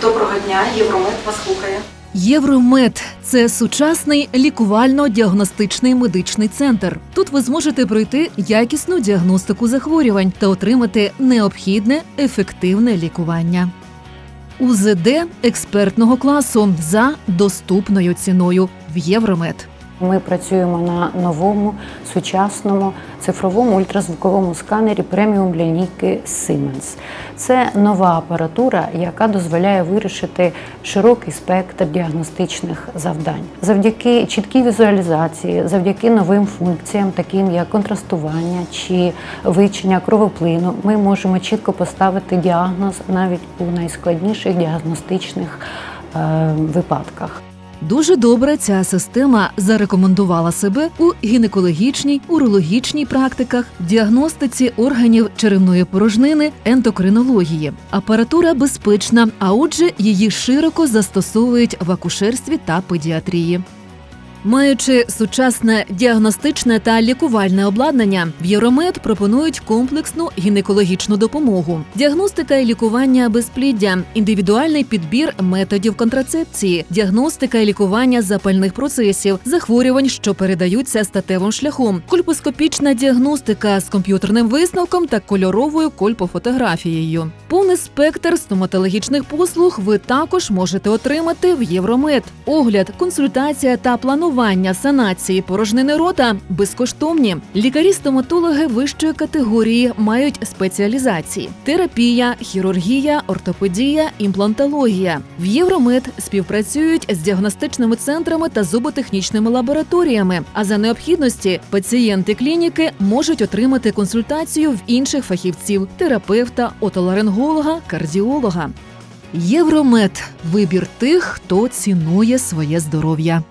Доброго дня, Євромед вас слухає. Євромед це сучасний лікувально-діагностичний медичний центр. Тут ви зможете пройти якісну діагностику захворювань та отримати необхідне ефективне лікування. УЗД експертного класу за доступною ціною в Євромед. Ми працюємо на новому сучасному цифровому ультразвуковому сканері преміум лінійки Siemens. Це нова апаратура, яка дозволяє вирішити широкий спектр діагностичних завдань. Завдяки чіткій візуалізації, завдяки новим функціям, таким як контрастування чи вичення кровоплину, ми можемо чітко поставити діагноз навіть у найскладніших діагностичних е, випадках. Дуже добре ця система зарекомендувала себе у гінекологічній, урологічній практиках, діагностиці органів черевної порожнини, ендокринології. Апаратура безпечна, а отже, її широко застосовують в акушерстві та педіатрії. Маючи сучасне діагностичне та лікувальне обладнання, в Євромед пропонують комплексну гінекологічну допомогу, діагностика і лікування безпліддя, індивідуальний підбір методів контрацепції, діагностика і лікування запальних процесів, захворювань, що передаються статевим шляхом, кольпоскопічна діагностика з комп'ютерним висновком та кольоровою кольпофотографією. Повний спектр стоматологічних послуг ви також можете отримати в Євромед. Огляд, консультація та планування санації порожнини рота безкоштовні. Лікарі-стоматологи вищої категорії мають спеціалізації: терапія, хірургія, ортопедія, імплантологія. В Євромед співпрацюють з діагностичними центрами та зуботехнічними лабораторіями. А за необхідності пацієнти клініки можуть отримати консультацію в інших фахівців: терапевта, отоларинголога, кардіолога. Євромед вибір тих, хто цінує своє здоров'я.